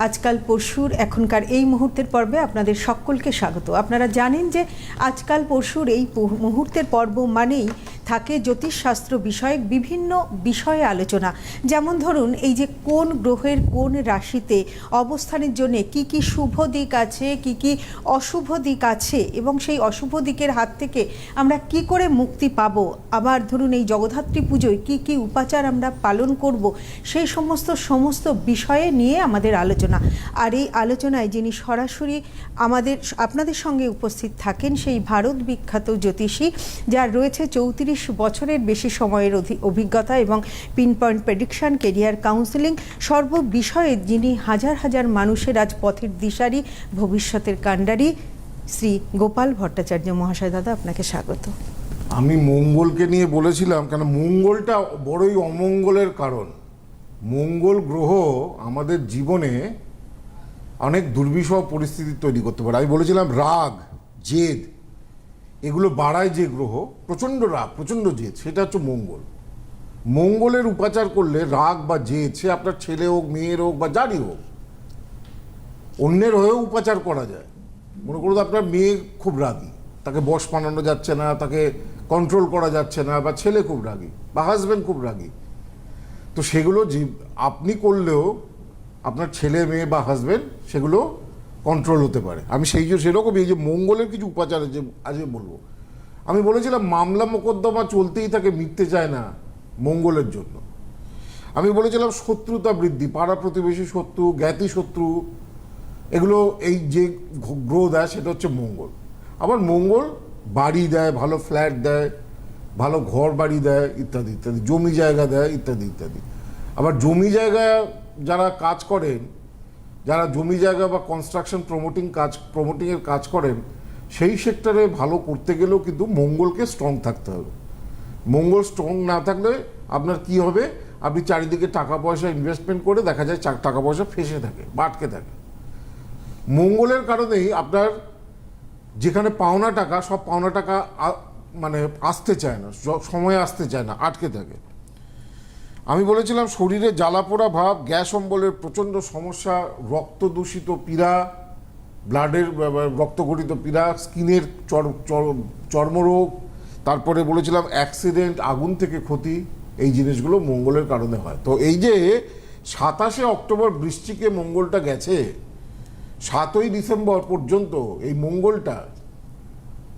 আজকাল পরশুর এখনকার এই মুহূর্তের পর্বে আপনাদের সকলকে স্বাগত। আপনারা জানেন যে আজকাল পরশুর এই মুহূর্তের পর্ব মানেই থাকে জ্যোতিষশাস্ত্র বিষয়ক বিভিন্ন বিষয়ে আলোচনা। যেমন ধরুন, এই যে কোন গ্রহের কোন রাশিতে অবস্থানের জন্য কি কি শুভ দিক আছে, কি কি অশুভ দিক আছে এবং সেই অশুভ দিকের হাত থেকে আমরা কি করে মুক্তি পাব? আবার ধরুন, এই জগদ্ধাত্রী পুজোয় কি কি উপাচার আমরা পালন করব? সেই সমস্ত সমস্ত বিষয়ে নিয়ে আমাদের আলোচনা। আর এই আলোচনায় যিনি সরাসরি আমাদের, আপনাদের সঙ্গে উপস্থিত থাকেন সেই ভারত বিখ্যাত জ্যোতিষী, যার রয়েছে চৌত্রিশ বছরের বেশি সময়ের অভিজ্ঞতা এবং pin point prediction career counselling সর্ব বিষয়ে যিনি হাজার হাজার মানুষের আজ পথের দিশারি, ভবিষ্যতের কাণ্ডারি শ্রী গোপাল ভট্টাচার্য মহাশয় দাদা, আপনাকে স্বাগত। আমি মঙ্গলকে নিয়ে বলেছিলাম, কেন মঙ্গলটা বড়ই অমঙ্গলের কারণ। মঙ্গল গ্রহ আমাদের জীবনে অনেক দুর্বিষহ পরিস্থিতি তৈরি করতে পারে। আমি বলেছিলাম রাগ, জেদ এগুলো বাড়ায় যে গ্রহ, প্রচণ্ড রাগ, প্রচণ্ড জেদ, সেটা হচ্ছে মঙ্গল। মঙ্গলের উপাচার করলে রাগ বা জেদ, সে আপনার ছেলে হোক, মেয়ের হোক বা যারই হোক, অন্যের হয়েও উপাচার করা যায়। মনে করুন আপনার মেয়ে খুব রাগী, তাকে বশ বানানো যাচ্ছে না, তাকে কন্ট্রোল করা যাচ্ছে না, বা ছেলে খুব রাগী, বা হাজব্যান্ড খুব রাগী। তো সেগুলো আপনি করলেও আপনার ছেলে, মেয়ে বা হাজব্যান্ড সেগুলো কন্ট্রোল হতে পারে। আমি সেই জন্য সেরকম এই যে মঙ্গলের কিছু উপাচার আছে আজকে বলব। আমি বলেছিলাম, মামলা মোকদ্দমা চলতেই থাকে, মিটতে চায় না মঙ্গলের জন্য। আমি বলেছিলাম, শত্রুতা বৃদ্ধি, পাড়া প্রতিবেশী শত্রু, জ্ঞাতি শত্রু, এগুলো এই যে গ্রহ দেয়, সেটা হচ্ছে মঙ্গল। আবার মঙ্গল বাড়ি দেয়, ভালো ফ্ল্যাট দেয়, ভালো ঘর বাড়ি দেয়, ইত্যাদি ইত্যাদি, জমি জায়গা দেয়, ইত্যাদি ইত্যাদি। আবার জমি জায়গা যারা কাজ করেন যারা জমি জায়গা বা কনস্ট্রাকশন প্রমোটিং কাজ প্রমোটিংয়ের কাজ করেন, সেই সেক্টরে ভালো করতে গেলেও কিন্তু মঙ্গলকে স্ট্রং থাকতে হবে। মঙ্গল স্ট্রং না থাকলে আপনার কি হবে? আপনি চারিদিকে টাকা পয়সা ইনভেস্টমেন্ট করে দেখা যায় টাকা পয়সা ফেসে থাকে বা আটকে থাকে। মঙ্গলের কারণেই আপনার যেখানে পাওনা টাকা, সব পাওনা টাকা মানে আসতে চায় না সময়ে আসতে চায় না, আটকে থাকে। আমি বলেছিলাম শরীরে জ্বালাপোড়া ভাব, গ্যাস অম্বলের প্রচণ্ড সমস্যা রক্ত দূষিত পীড়া, ব্লাডের বা রক্তগঠিত পীড়া, স্কিনের চর- চর- চর্মরোগ, তারপরে বলেছিলাম অ্যাক্সিডেন্ট, আগুন থেকে ক্ষতি, এই জিনিসগুলো মঙ্গলের কারণে হয়। তো এই যে সাতাশে অক্টোবর বৃষ্টিকে মঙ্গলটা গেছে, সাতই ডিসেম্বর পর্যন্ত এই মঙ্গলটা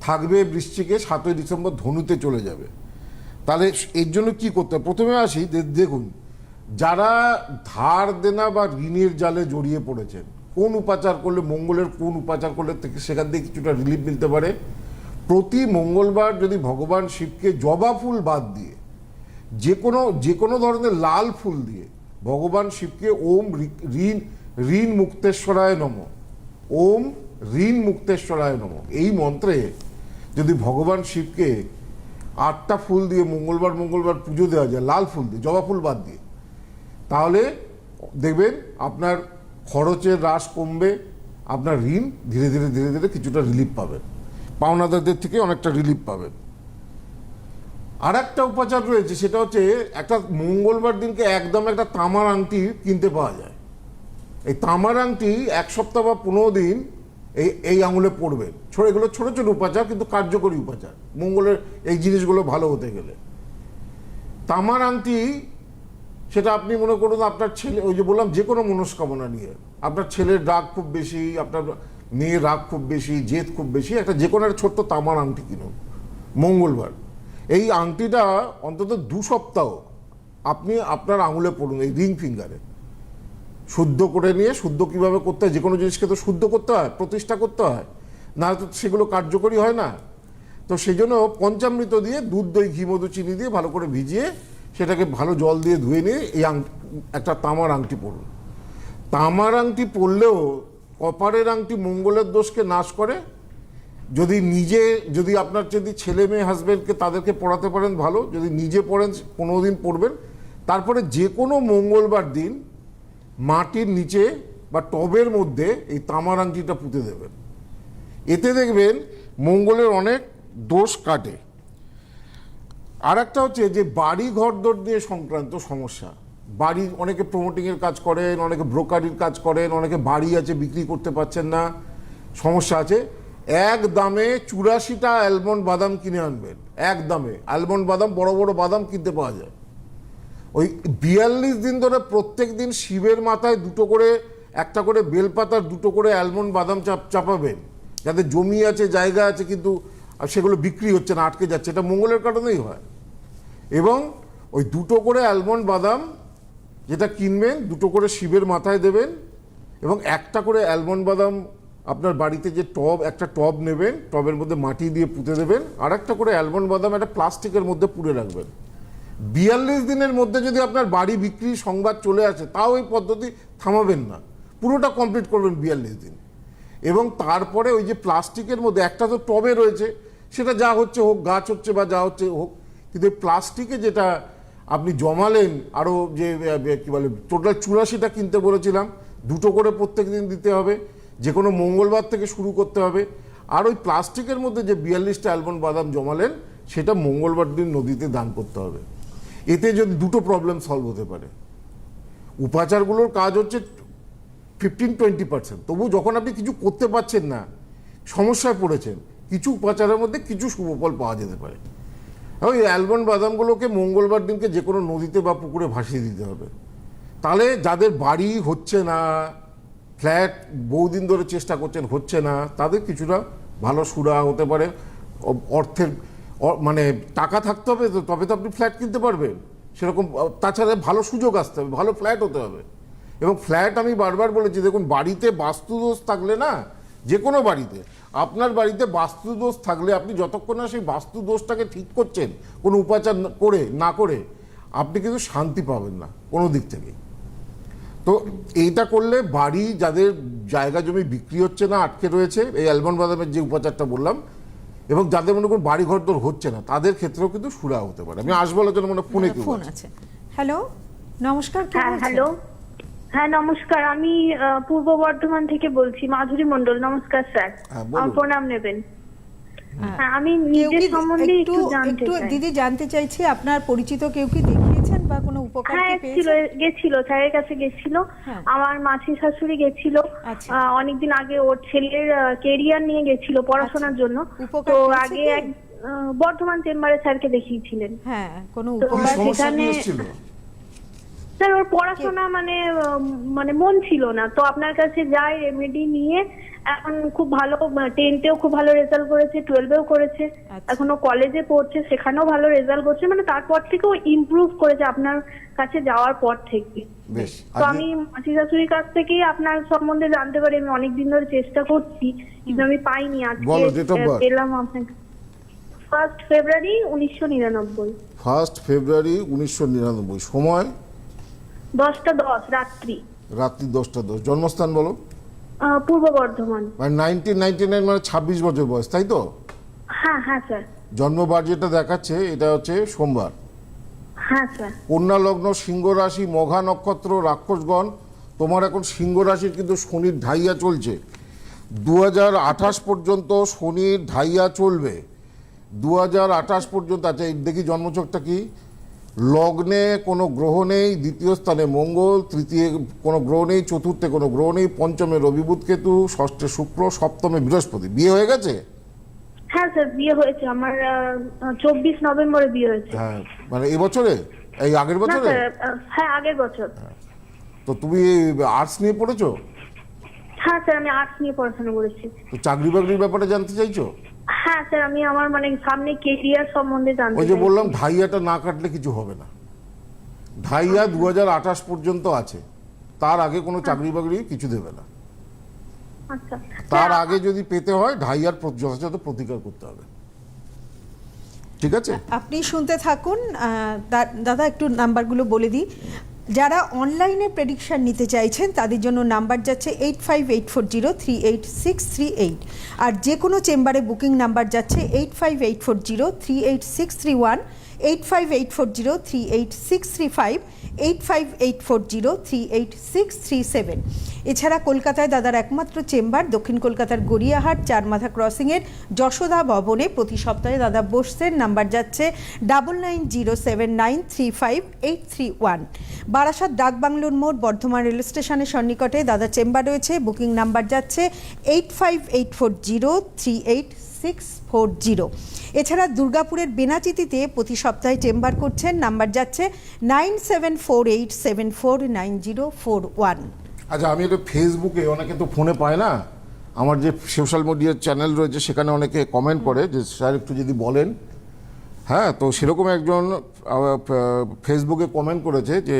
থাকবে বৃষ্টিকে সাতই ডিসেম্বর ধনুতে চলে যাবে। তাহলে এর জন্য কি করতে প্রথমে আসি দেখুন, যারা ধার দেনা বা ঋণের জালে জড়িয়ে পড়েছেন, কোন উপাচার করলে, মঙ্গলের কোন উপাচার করলে সেখান থেকে কিছুটা রিলিফ মিলতে পারে? প্রতি মঙ্গলবার যদি ভগবান শিবকে জবা ফুল বাদ দিয়ে, যে কোনো যে কোনো ধরনের লাল ফুল দিয়ে ভগবান শিবকে ওম ঋণ ঋণ মুক্তেশ্বরায় নম, ওম ঋণ মুক্তেশ্বরায় নম, এই মন্ত্রে যদি ভগবান শিবকে আটটা ফুল দিয়ে মঙ্গলবার মঙ্গলবার পুজো দেওয়া যায়, লাল ফুল দিয়ে, জবা ফুল বাদ দিয়ে। তাহলে দেখবেন আপনার খরচের হ্রাস কমবে, আপনার ঋণ ধীরে ধীরে ধীরে ধীরে কিছুটা রিলিফ পাবেন। পাওনাদারদের থেকে অনেকটা রিলিফ পাবেন। আর একটা উপাচার রয়েছে, সেটা হচ্ছে একটা মঙ্গলবার দিনকে একদম একটা তামার আংটি কিনতে পাওয়া যায়। এই তামার আংটি এক সপ্তাহ বা পনেরো দিন এই এই আঙুলে পড়বেন ছোট এগুলো ছোট ছোট উপাচার, কিন্তু কার্যকরী উপাচার। মঙ্গলের এই জিনিসগুলো ভালো হতে গেলে। তামার আংটি, সেটা আপনি মনে করুন আপনার ছেলে, ওই যে বললাম, যে কোনো মনস্কামনা নিয়ে। আপনার ছেলের রাগ খুব বেশি, আপনার মেয়ের রাগ খুব বেশি, জেদ খুব বেশি, একটা যে কোনো একটা ছোট্ট তামার আংটি কিনুন। মঙ্গলবার। এই আংটিটা অন্তত দু সপ্তাহ আপনি আপনার আঙুলে পড়ুন, এই রিং ফিঙ্গারে। শুদ্ধ করে নিয়ে, শুদ্ধ কীভাবে করতে হয়? যে কোনো জিনিসকে তো শুদ্ধ করতে হয়, প্রতিষ্ঠা করতে হয়। না তো সেগুলো কার্যকরী হয় না। তো সেই জন্য পঞ্চামৃত দিয়ে দুধ, দই, ঘি, মধু, চিনি দিয়ে ভালো করে ভিজিয়ে সেটাকে ভালো জল দিয়ে ধুয়ে নিয়ে এই একটা তামার আংটি পরুন। তামার আংটি পরলেও কপারের আংটি মঙ্গলের দোষকে নাশ করে। যদি নিজে, যদি আপনার যদি ছেলে মেয়ে হাজব্যান্ডকে তাদেরকে পড়াতে পারেন ভালো, যদি নিজে পড়েন, পনেরো দিন পড়বেন, তারপরে যে কোনো মঙ্গলবার দিন মাটির নিচে বা টবের মধ্যে এই তামার আংটিটা পুঁতে দেবেন। এতে দেখবেন মঙ্গলের অনেক দোষ কাটে। আর একটা হচ্ছে যে বাড়ি ঘর দর দিয়ে সংক্রান্ত সমস্যা। বাড়ি অনেকে প্রমোটিংয়ের কাজ করেন, অনেকে ব্রোকারির কাজ করেন, অনেকে বাড়ি আছে, বিক্রি করতে পারছেন না, সমস্যা আছে। এক দামে চুরাশিটা অ্যালমন্ড বাদাম কিনে আনবেন। এক দামে। অ্যালমন্ড বাদাম বড় বড় বাদাম কিনতে পাওয়া যায়। ওই বিয়াল্লিশ দিন ধরে প্রত্যেক দিন শিবের মাথায় দুটো করে, একটা করে বেলপাতার দুটো করে অ্যালমন্ড বাদাম চাপ, চাপাবেন। যাদের জমি আছে, জায়গা আছে, কিন্তু সেগুলো বিক্রি হচ্ছে না, আটকে যাচ্ছে। এটা মঙ্গলের কারণেই হয়। এবং ওই দুটো করে অ্যালমন্ড বাদাম যেটা কিনবেন, দুটো করে শিবের মাথায় দেবেন এবং একটা করে অ্যালমন্ড বাদাম আপনার বাড়িতে যে টব, একটা টব নেবেন, টবের মধ্যে মাটি দিয়ে পুঁতে দেবেন আর একটা করে অ্যালমন্ড বাদাম একটা প্লাস্টিকের মধ্যে পুড়ে রাখবেন। বিয়াল্লিশ দিনের মধ্যে যদি আপনার বাড়ি বিক্রির সংবাদ চলে আসে, তাও এই পদ্ধতি থামাবেন না। পুরোটা কমপ্লিট করবেন বিয়াল্লিশ দিন। এবং তারপরে ওই যে প্লাস্টিকের মধ্যে, একটা তো টবে রয়েছে, সেটা যা হচ্ছে হোক, গাছ হচ্ছে বা যা হচ্ছে হোক, কিন্তু প্লাস্টিকে যেটা আপনি জমালেন আরও যে কী বলে টোটাল চুরাশিটা কিনতে বলেছিলাম, দুটো করে প্রত্যেক দিন দিতে হবে যে কোনো মঙ্গলবার থেকে শুরু করতে হবে। আর ওই প্লাস্টিকের মধ্যে যে বিয়াল্লিশটা অ্যালমন্ড বাদাম জমালেন, সেটা মঙ্গলবার দিন নদীতে দান করতে হবে। এতে যদি দুটো প্রবলেম সলভ হতে পারে। উপাচারগুলোর কাজ হচ্ছে ফিফটিন টোয়েন্টি পার্সেন্ট তবু যখন আপনি কিছু করতে পারছেন না, সমস্যায় পড়েছেন, কিছু উপাচারের মধ্যে কিছু শুভফল পাওয়া যেতে পারে। ওই অ্যালমন্ড বাদামগুলোকে মঙ্গলবার দিনকে যে কোনো নদীতে বা পুকুরে ভাসিয়ে দিতে হবে। তাহলে যাদের বাড়ি হচ্ছে না ফ্ল্যাট বহুদিন ধরে চেষ্টা করছেন হচ্ছে না, তাদের কিছুটা ভালো সুরা হতে পারে। অর্থের মানে টাকা থাকতে হবে তো, তবে তো আপনি ফ্ল্যাট কিনতে পারবেন। সেরকম তাছাড়া ভালো সুযোগ আসতে হবে, ভালো ফ্ল্যাট হতে হবে। এবং ফ্ল্যাট আমি বারবার বলেছি, দেখুন, বাড়িতে বাস্তুদোষ থাকলে না যে কোনো বাড়িতে, আপনার বাড়িতে বাস্তুদোষ থাকলে আপনি যতক্ষণ না সেই বাস্তুদোষটাকে ঠিক করছেন, কোনো উপাচার করে, না করে, আপনি কিন্তু শান্তি পাবেন না, কোনো দিক থেকে। তো এইটা করলে বাড়ি যাদের জায়গা জমি বিক্রি হচ্ছে না, আটকে রয়েছে, এই অ্যালমন্ড বাদামের যে উপাচারটা বললাম এবং যাদের মনে করুন বাড়ি ঘর দর হচ্ছে না তাদের ক্ষেত্রেও কিন্তু সুরা হতে পারে। আমি আসব জন্য মনে ফোনে কেউ ফোন আছে। হ্যালো নমস্কার হ্যাঁ হ্যালো। হ্যাঁ নমস্কার আমি আহ, পূর্ব বর্ধমান থেকে বলছি মাধুরী মন্ডল নমস্কার স্যার। হ্যাঁ, আমার প্রণাম নেবেন। হ্যাঁ। আমি নিজের সম্বন্ধে একটু একটু জানতে চাই। দিদি জানতে চাইছি আপনার পরিচিত কেউ কি দেখিয়েছেন? বা কোনো উপকার হ্যাঁ কি এসেছিল গেছিল স্যারের কাছে গেছিল। হ্যাঁ। আমার মাসি শাশুড়ি গেছিল। আচ্ছা। আহ, অনেকদিন আগে ওর ছেলের কেরিয়ার নিয়ে গেছিল পড়াশোনার জন্য। তো আগে এক বর্ধমান চেম্বারে স্যারকে দেখিয়েছিলেন। হ্যাঁ কোনো উপকার সেখানে- স্যার ওর পড়াশোনা মানে মানে মন ছিল না। তো আপনার কাছে যাই রেমেডি নিয়ে এখন খুব ভালো টেনতেও খুব ভালো রেজাল্ট করেছে টুয়েলভেও করেছে। আচ্ছা। এখন কলেজে পড়ছে সেখানেও ভালো রেজাল্ট করছে। মানে তারপর থেকে ও ইমপ্রুভ করেছে আপনার কাছে যাওয়ার পর থেকে। তো আমি মাসি শাশুড়ির কাছ থেকেই আপনার সম্বন্ধে জানতে পারি। আমি অনেকদিন ধরে চেষ্টা করছি কিন্তু আমি পাইনি আজকে। পেলাম আপনাকে। ফার্স্ট ফেব্রুয়ারি উনিশশো নিরানব্বই। ফার্স্ট ফেব্রুয়ারি উনিশশো নিরানব্বই। সময়? দশটা দশ রাত্রি। রাত্রি দশটা দশ। জন্মস্থান বলো? পূর্ব বর্ধমান। মানে নাইনটিন নাইনটি নাইন মানে ছাব্বিশ বছর বয়স তাই তো? হ্যাঁ হ্যাঁ স্যার। জন্মবার যেটা দেখাচ্ছে এটা হচ্ছে সোমবার। হ্যাঁ স্যার। কন্যা লগ্ন সিংহ রাশি মঘা নক্ষত্র রাক্ষসগণ তোমার এখন সিংহ রাশির কিন্তু শনির ঢাইয়া চলছে। দু আঠাশ পর্যন্ত শনির ঢাইয়া চলবে। দু আঠাশ পর্যন্ত আচ্ছা দেখি জন্মচকটা কি? লগ্নে কোনো গ্রহ নেই দ্বিতীয় স্থানে মঙ্গল তৃতীয় কোনো গ্রহ নেই চতুর্থে কোনো গ্রহ নেই পঞ্চমে রবিবুধ কেতু ষষ্ঠে শুক্র সপ্তমে বৃহস্পতি। বিয়ে হয়ে গেছে? হ্যাঁ স্যার বিয়ে হয়েছে। আমার চব্বিশ নভেম্বরে বিয়ে হয়েছে। হ্যাঁ মানে এবছরে এই আগের বছরে? হ্যাঁ আগের বছর। তো তুমি আর্টস নিয়ে পড়েছো? হ্যাঁ স্যার আমি আর্টস নিয়ে পড়াশোনা করেছি। তো চাকরি বাকরির ব্যাপারে জানতে চাইছো? হ্যাঁ স্যার আমি আমার মানে সামনে কেরিয়ার সম্বন্ধে জানতে ওই যে বললাম ঢাইয়াটা না কাটলে কিছু হবে না। ঢাইয়া দু পর্যন্ত আছে। তার আগে কোনো চাকরি বাকরি কিছু দেবে না। আচ্ছা। তার আগে যদি পেতে হয় ঢাইয়ার যথাযথ প্রতিকার করতে হবে। ঠিক আছে? আপনি শুনতে থাকুন আহ, দাদা একটু নাম্বারগুলো বলে দিই। যারা অনলাইনে প্রেডিকশন নিতে চাইছেন, তাদের জন্য নাম্বার যাচ্ছে eight five eight four zero three eight six three eight আর যে কোনো চেম্বারে বুকিং নাম্বার যাচ্ছে eight five eight four zero three eight six three one eight five eight four zero three eight six three five, eight five eight four zero three eight six three seven. এছাড়া কলকাতায় দাদার একমাত্র chamber, দক্ষিণ কলকাতার গড়িয়াহাট, চারমাথা ক্রসিংয়ের যশোদা ভবনে প্রতি সপ্তাহে দাদা বসছেন নাম্বার যাচ্ছে double nine zero seven nine three five eight three one. Barasat ডাকবাংলোর মোড়, বর্ধমান রেল স্টেশনের সন্নিকটে দাদা চেম্বার রয়েছে। বুকিং নাম্বার যাচ্ছে eight five eight four zero three eight six four zero. এছাড়া দুর্গাপুরের বেনাচিতিতে প্রতি সপ্তাহে চেম্বার করছেন, নাম্বার যাচ্ছে nine seven four eight seven four nine zero four one. আচ্ছা আমি একটু ফেসবুকে অনেকে তো ফোনে পায় না? আমার যে সোশ্যাল মিডিয়ার চ্যানেল রয়েছে, সেখানে অনেকে কমেন্ট করে যে, স্যার, একটু যদি বলেন। হ্যাঁ তো সেরকম একজন ফেসবুকে কমেন্ট করেছে যে,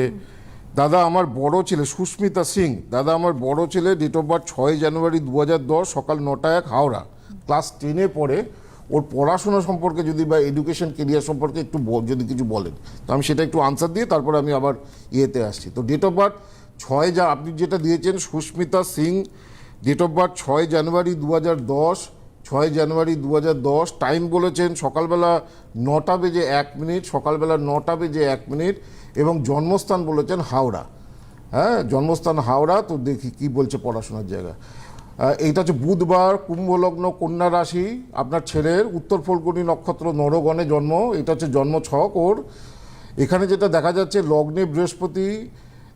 দাদা, আমার বড় ছেলে সুস্মিতা সিং, দাদা, আমার বড় ছেলে ডেট অফ বার্থ ছয় জানুয়ারি দু হাজার দশ, সকাল নটা এক, হাওড়া। ক্লাস টেনে পড়ে ওর পড়াশোনা সম্পর্কে যদি বা এডুকেশন কেরিয়ার সম্পর্কে একটু যদি কিছু বলেন, তো আমি সেটা একটু আনসার দিয়ে তারপরে আমি আবার ইয়েতে আসছি। তো ডেট অফ বার্থ ছয় যা, আপনি যেটা দিয়েছেন, Susmita Singh date of birth ছয় জানুয়ারি দু হাজার দশ, ছয় জানুয়ারি দু দশ টাইম বলেছেন সকালবেলা নটা বেজে এক মিনিট, সকালবেলা নটা বেজে এক মিনিট, এবং জন্মস্থান বলেছেন হাওড়া। হ্যাঁ জন্মস্থান হাওড়া, তো দেখি কি বলছে পড়াশোনার জায়গা। এইটা হচ্ছে বুধবার, কুম্ভলগ্ন, কন্যা রাশি, আপনার ছেলের উত্তর ফলগুনি নক্ষত্র নরগণে জন্ম, এটা হচ্ছে জন্ম ছক ওর। এখানে যেটা দেখা যাচ্ছে, লগ্নে বৃহস্পতি,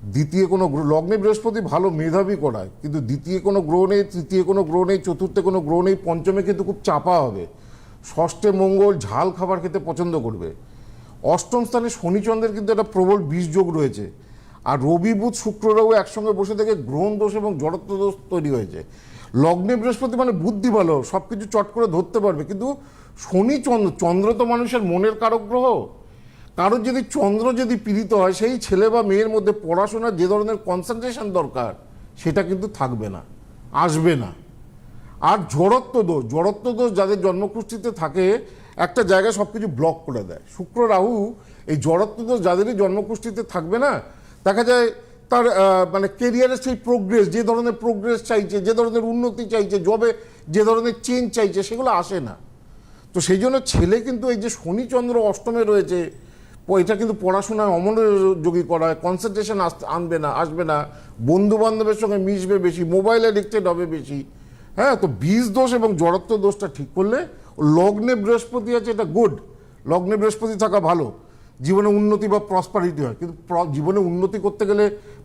দ্বিতীয় কোনো গ্রহ- লগ্নে বৃহস্পতি ভালো মেধাবী করায়, কিন্তু দ্বিতীয় কোনো গ্রহ নেই, তৃতীয় কোনো গ্রহ নেই, চতুর্থে কোনো গ্রহ নেই, পঞ্চমে কিন্তু খুব চাপা হবে। ষষ্ঠে মঙ্গল, ঝাল খাবার খেতে পছন্দ করবে। অষ্টম স্থানে শনিচন্দ্রের কিন্তু একটা প্রবল বীজ যোগ রয়েছে। আর রবি বুধ শুক্ররাও একসঙ্গে বসে থেকে গ্রহণ দোষ এবং জড়ত্ব দোষ তৈরি হয়েছে। লগ্নে বৃহস্পতি মানে বুদ্ধি ভালো সব কিছু চট করে ধরতে পারবে। কিন্তু শনি চন্দ্র চন্দ্র তো মানুষের মনের কারক গ্রহ। কারোর যদি চন্দ্র যদি পীড়িত হয়, সেই ছেলে বা মেয়ের মধ্যে পড়াশোনার যে ধরনের কনসেন্ট্রেশন দরকার, সেটা কিন্তু থাকবে না, আসবে না। আর জড়ত্ব দোষ জড়ত্ব দোষ যাদের জন্মকুষ্ঠিতে থাকে, একটা জায়গায় সব কিছু ব্লক করে দেয়। শুক্র, রাহু, এই জড়ত্ব দোষ যাদেরই জন্মকুষ্ঠিতে থাকবে না দেখা যায় তার মানে কেরিয়ারের সেই প্রোগ্রেস যে ধরনের প্রোগ্রেস চাইছে, যে ধরনের উন্নতি চাইছে জবে যে ধরনের চেঞ্জ চাইছে, সেগুলো আসে না। তো সেই জন্য ছেলে কিন্তু এই যে শনিচন্দ্র অষ্টমে রয়েছে এটা কিন্তু পড়াশোনায় অমনোযোগী করায় কনসেন্ট্রেশন আনবে না, আসবে না বন্ধু বান্ধবের সঙ্গে মিশবে বেশি মোবাইল অ্যাডিক্টেড হবে বেশি। হ্যাঁ তো বীজ দোষ এবং জড়ত্ব দোষটা ঠিক করলে লগ্নে বৃহস্পতি আছে, এটা গুড লগ্নে বৃহস্পতি থাকা ভালো। জীবনে উন্নতি বা প্রসপারিটি হয়। কিন্তু জীবনে উন্নতি করতে গেলে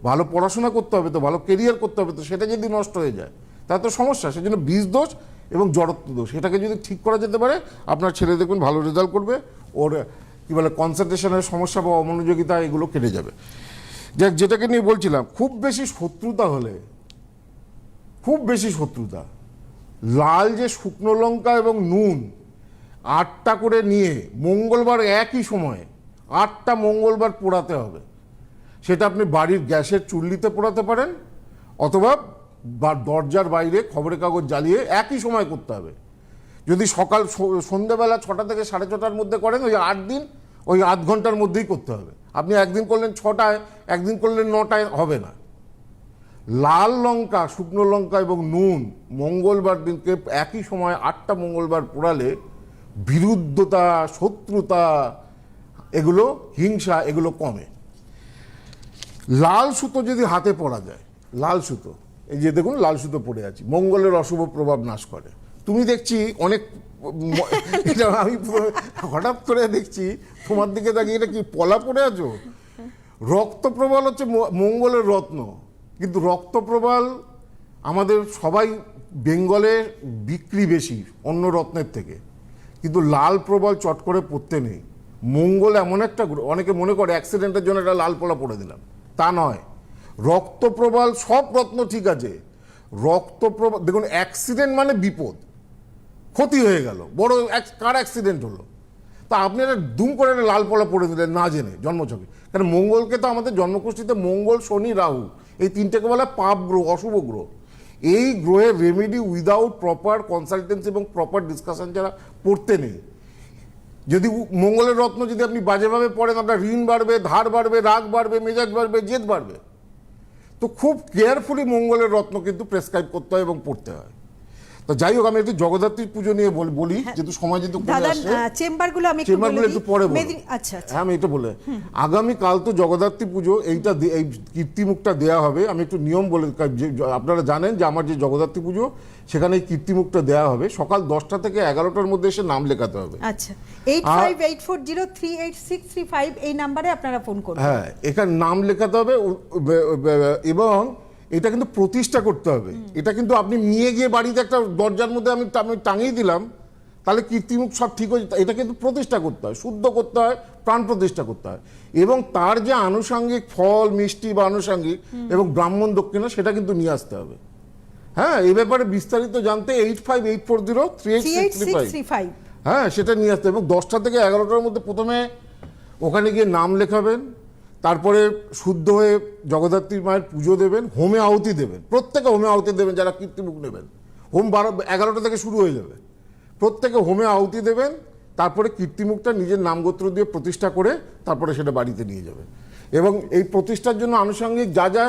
ভালো পড়াশোনা করতে হবে তো, ভালো কেরিয়ার করতে হবে তো, সেটা যদি নষ্ট হয়ে যায়, তাহলে তো সমস্যা। সেজন্য বীজ দোষ এবং জড়ত্ব দোষ, এটাকে যদি ঠিক করা যেতে পারে, আপনার ছেলে দেখবেন ভালো রেজাল্ট করবে, ওর, কী বলে কনসেন্ট্রেশনের সমস্যা বা অমনোযোগিতা এগুলো কেটে যাবে। যাক, যেটাকে নিয়ে বলছিলাম, খুব বেশি শত্রুতা হলে, খুব বেশি শত্রুতা, লাল যে শুকনো লঙ্কা এবং নুন, আটটা করে নিয়ে মঙ্গলবার একই সময়ে আটটা মঙ্গলবার পোড়াতে হবে। সেটা আপনি বাড়ির গ্যাসের চুল্লিতে পোড়াতে পারেন, অথবা দরজার বাইরে খবরের কাগজ জ্বালিয়ে একই সময় করতে হবে। যদি সকাল সন্ধ্যেবেলা ছটা থেকে সাড়ে ছটার মধ্যে করেন, ওই আট দিন, ওই আধ ঘণ্টার মধ্যেই করতে হবে। আপনি একদিন করলেন ছটায়, একদিন করলেন নটায়, হবে না। লাল লঙ্কা, শুকনো লঙ্কা এবং নুন মঙ্গলবার দিনকে একই সময় আটটা মঙ্গলবার পোড়ালে বিরুদ্ধতা, শত্রুতা এগুলো হিংসা, এগুলো কমে। লাল সুতো যদি হাতে পরা যায়, লাল সুতো, এই যে দেখুন লাল সুতো পড়ে আছি, মঙ্গলের অশুভ প্রভাব নাশ করে। তুমি দেখছি অনেক আমি হঠাৎ করে দেখছি, তোমার দিকে তাকিয়ে এটা কি পলা পড়ে আছো? রক্ত রক্তপ্রবাল হচ্ছে মঙ্গলের রত্ন। কিন্তু রক্ত রক্তপ্রবাল আমাদের সবাই বেঙ্গলে বিক্রি বেশি, অন্য রত্নের থেকে। কিন্তু লাল প্রবাল চট করে পড়তে নেই। মঙ্গল এমন একটা অনেকে মনে করে অ্যাক্সিডেন্টের জন্য একটা লাল পোলা পড়ে দিলাম। তা নয়। রক্তপ্রবাল, সব রত্ন ঠিক আছে। রক্তপ্রবাল, দেখুন অ্যাক্সিডেন্ট মানে বিপদ। ক্ষতি হয়ে গেল। বড় কার অ্যাক্সিডেন্ট হলো? তা আপনি একটা দুম করে একটা লাল পলা পড়ে দিলেন, না জেনে, জন্মছকে। কারণ মঙ্গলকে তো আমাদের জন্মকুষ্ঠিতে মঙ্গল, শনি, রাহু, এই তিনটেকে বলা পাপ গ্রহ, অশুভ গ্রহ। এই গ্রহের রেমেডি উইদাউট প্রপার কনসালটেন্সি এবং প্রপার ডিসকাশন যারা পড়তে নেই। যদি মঙ্গলের রত্ন যদি আপনি বাজেভাবে পড়েন, আপনার ঋণ বাড়বে, ধার বাড়বে, রাগ বাড়বে, মেজাজ বাড়বে, জেদ বাড়বে। তো খুব কেয়ারফুলি মঙ্গলের রত্ন কিন্তু প্রেসক্রাইব করতে হয় এবং পড়তে হয়। তো যাই হোক আমি একটু জগদ্ধাত্রী পুজো নিয়ে বলি যেহেতু সময় যেহেতু চেম্বারগুলো আমি একটু চেম্বারগুলো একটু পরে। আচ্ছা আচ্ছা। হ্যাঁ আমি এটা বলে। আগামীকাল তো জগদ্ধাত্রী পুজো এইটা এই কীর্তিমুখটা দেয়া হবে। আমি একটু নিয়ম বলে আপনারা জানেন যে আমার যে জগদ্ধাত্রী পুজো সেখানে এই কীর্তিমুখটা দেওয়া হবে। সকাল দশটা থেকে এগারোটার মধ্যে এসে নাম লেখাতে হবে। আচ্ছা। Eight five eight four zero three eight six three five এই নাম্বারে আপনারা ফোন করবেন। হ্যাঁ এখানে নাম লেখাতে হবে এবং এটা কিন্তু প্রতিষ্ঠা করতে হবে। এটা কিন্তু আপনি নিয়ে গিয়ে বাড়িতে একটা দরজার মধ্যে আমি আমি টাঙিয়ে দিলাম তাহলে কীর্তিমুখ সব ঠিক হয়ে এটা কিন্তু প্রতিষ্ঠা করতে হয় শুদ্ধ করতে হয় প্রাণ প্রতিষ্ঠা করতে হয়। এবং তার যে আনুষঙ্গিক ফল মিষ্টি বা আনুষঙ্গিক এবং ব্রাহ্মণ দক্ষিণা সেটা কিন্তু নিয়ে আসতে হবে। হ্যাঁ এই ব্যাপারে বিস্তারিত জানতে eight five eight four zero three eight three six three five five হ্যাঁ সেটা নিয়ে আসতে হবে। এবং দশটা থেকে এগারোটার মধ্যে প্রথমে ওখানে গিয়ে নাম লেখাবেন। তারপরে শুদ্ধ হয়ে জগদ্ধাত্রী মায়ের পুজো দেবেন, হোমে আহুতি দেবেন, প্রত্যেকে হোমে আহুতি দেবেন, যারা কীর্তিমুখ নেবেন। হোম বারো, এগারোটা থেকে শুরু হয়ে যাবে। প্রত্যেকে হোমে আহুতি দেবেন, তারপরে কীর্তিমুখটা নিজের নামগোত্র দিয়ে প্রতিষ্ঠা করে তারপরে সেটা বাড়িতে নিয়ে যাবে এবং এই প্রতিষ্ঠার জন্য আনুষঙ্গিক যা যা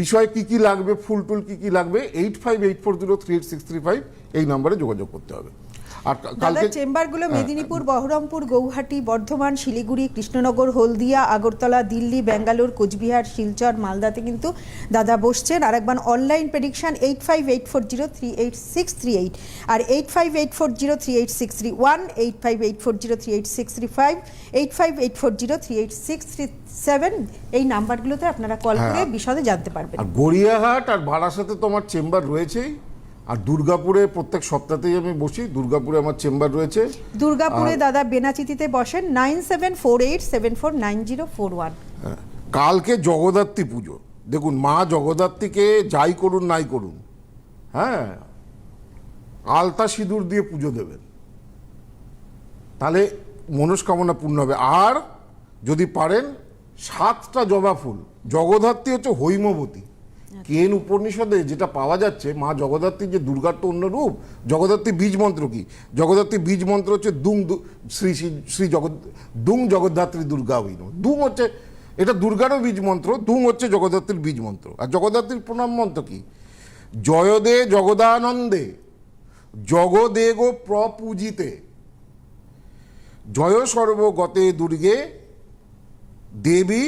বিষয় কি কি লাগবে, ফুল টুল কী কী লাগবে eight five eight four zero three eight six three five এই নাম্বারে যোগাযোগ করতে হবে। আর দাদা কালকে চেম্বারগুলো মেদিনীপুর বহরমপুর গৌহাটি বর্ধমান শিলিগুড়ি কৃষ্ণনগর হলদিয়া আগরতলা দিল্লি ব্যাঙ্গালোর কোচবিহার শিলচর মালদাতে কিন্তু দাদা বসছেন। আর একবার online prediction eight five eight four zero three eight six three eight আর eight five eight four zero three eight six three one eight five eight four zero three eight six three five eight five eight four zero three eight six three seven এই নাম্বারগুলোতে আপনারা call করে হ্যাঁ। বিশদে জানতে পারবেন। আর গড়িয়াহাট আর বারাসাতে তো আমার চেম্বার রয়েছেই। আর দুর্গাপুরে প্রত্যেক সপ্তাহতেই আমি বসি দুর্গাপুরে আমার চেম্বার রয়েছে। দুর্গাপুরে দাদা বেনাচিতিতে বসেন nine seven four eight seven four nine zero four one. হ্যাঁ। কালকে জগদ্ধাত্রী পুজো। দেখুন মা জগদ্ধাত্রীকে যাই করুন নাই করুন। হ্যাঁ আলতা সিঁদুর দিয়ে পুজো দেবেন। তাহলে মনস্কামনা পূর্ণ হবে। আর যদি পারেন সাতটা জবা ফুল। জগদ্ধাত্রী হচ্ছে হৈমবতী। কেন উপনিষদে যেটা পাওয়া যাচ্ছে, মা জগদ্ধাত্রীর যে দুর্গার তো অন্য রূপ, জগদ্ধাত্রী বীজ মন্ত্র কি? জগদ্ধাত্রী বীজ মন্ত্র হচ্ছে দুং শ্রী শ্রী জগৎ দুং জগদ্ধাত্রী দুর্গা হইন দুং হচ্ছে, এটা দুর্গারও বীজ মন্ত্র, দুং হচ্ছে জগদ্ধাত্রীর বীজ মন্ত্র। আর জগদ্ধাত্রীর প্রণাম মন্ত্র কি? জয়দে জগদানন্দে, জগদেগ প্রপূজিতে জয় সর্বগতে দুর্গে দেবী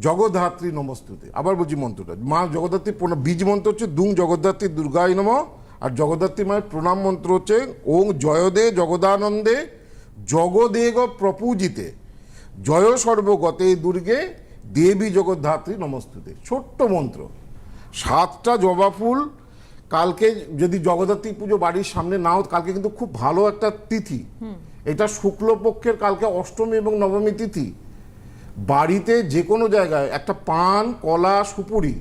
জগদ্ধাত্রী নমস্তুতে। আবার বলছি মন্ত্রটা। মা জগদ্ধাত্রী প্রণাম বীজ মন্ত্র হচ্ছে দুং জগদ্ধাত্রী দুর্গায় নম। আর জগদ্ধাত্রী মায়ের প্রণাম মন্ত্র হচ্ছে ওং জয়দে জগদানন্দে জগদেগ প্রপূজিতে। জয় সর্বগতে দুর্গে দেবী জগদ্ধাত্রী নমস্তুতে। ছোট্ট মন্ত্র। সাতটা জবা ফুল। কালকে যদি জগদ্ধাত্রী পুজো বাড়ির সামনে নাও কালকে কিন্তু খুব ভালো একটা তিথি। এটা শুক্লপক্ষের কালকে অষ্টমী এবং নবমী তিথি। বাড়িতে যে কোনো জায়গায় একটা পান, কলা, সুপুরি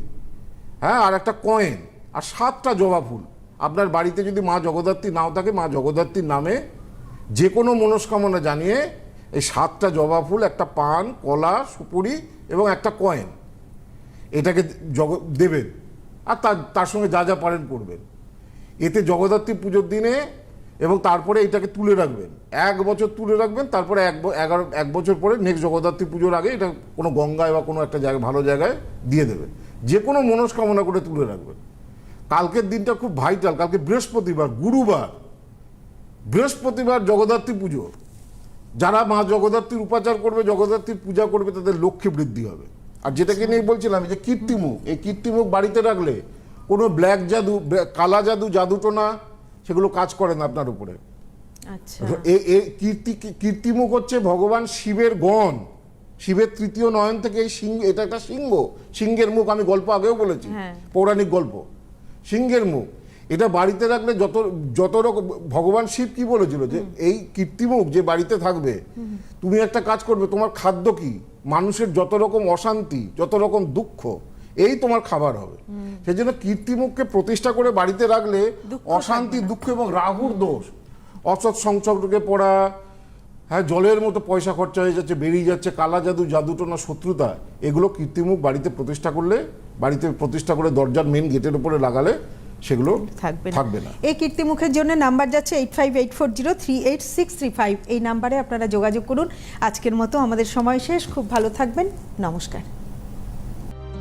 হ্যাঁ আর একটা কয়েন, আর সাতটা জবা ফুল। আপনার বাড়িতে যদি মা জগদ্ধাত্রী নাও থাকে, মা জগদ্ধাত্রীর নামে যে কোনো মনস্কামনা জানিয়ে এই সাতটা জবা ফুল, একটা পান, কলা, সুপুরি এবং একটা কয়েন, এটাকে জগ, দেবেন। আর তার তার সঙ্গে যা যা পারেন করবেন। এতে জগদ্ধাত্রী পুজোর দিনে এবং তারপরে এটাকে তুলে রাখবেন। এক বছর তুলে রাখবেন, তারপরে এক এগারো এক বছর পরে নেক্সট জগদ্ধাত্রী পুজোর আগে এটা কোনো গঙ্গায় বা কোনো একটা জায়গায় ভালো জায়গায় দিয়ে দেবেন। যে কোনো মনস্কামনা করে তুলে রাখবেন। কালকের দিনটা খুব ভাইটাল কালকে বৃহস্পতিবার, গুরুবার। বৃহস্পতিবার জগদ্ধাত্রী পুজো। যারা মা জগদ্ধাত্রীর উপাচার করবে, জগদ্ধাত্রীর পূজা করবে, তাদের লক্ষ্যে বৃদ্ধি হবে। আর যেটাকে নিয়ে বলছিলাম যে কীর্তিমুখ, এই কীর্তিমুখ বাড়িতে রাখলে কোনো ব্ল্যাক জাদু কালা জাদু, জাদুটোনা সেগুলো কাজ করে না আপনার উপরে। আচ্ছা। কীর্তি কীর্তিমুখ হচ্ছে ভগবান শিবের গণ। শিবের তৃতীয় নয়ন থেকে এই সিংহ এটা একটা সিংহ। সিংহের মুখ আমি গল্প আগেও বলেছি। হ্যাঁ। পৌরাণিক গল্প। সিংহের মুখ। এটা বাড়িতে রাখলে যত যত রকম ভগবান শিব কি বলেছিল যে এই কীর্তিমুখ যে বাড়িতে থাকবে তুমি একটা কাজ করবে তোমার খাদ্য কি? মানুষের যত রকম অশান্তি যত রকম দুঃখ এই তোমার খাবার হবে। সেই জন্য কীর্তিমুখকে প্রতিষ্ঠা করে বাড়িতে রাখলে অশান্তি দুঃখ এবং রাহুর দোষ। অসৎ সংসর্গে পড়া হ্যাঁ জলের মতো পয়সা খরচা হয়ে যাচ্ছে বেরিয়ে যাচ্ছে কালা জাদু জাদুটোনা শত্রুতা এগুলো কীর্তিমুখ বাড়িতে প্রতিষ্ঠা করলে বাড়িতে প্রতিষ্ঠা করে দরজার মেন গেটের উপরে লাগালে সেগুলো থাকবে থাকবে না। এই কীর্তিমুখের জন্য নাম্বার যাচ্ছে eight five eight four zero three eight six three five এই নাম্বারে আপনারা যোগাযোগ করুন। আজকের মতো আমাদের সময় শেষ। খুব ভালো থাকবেন। নমস্কার।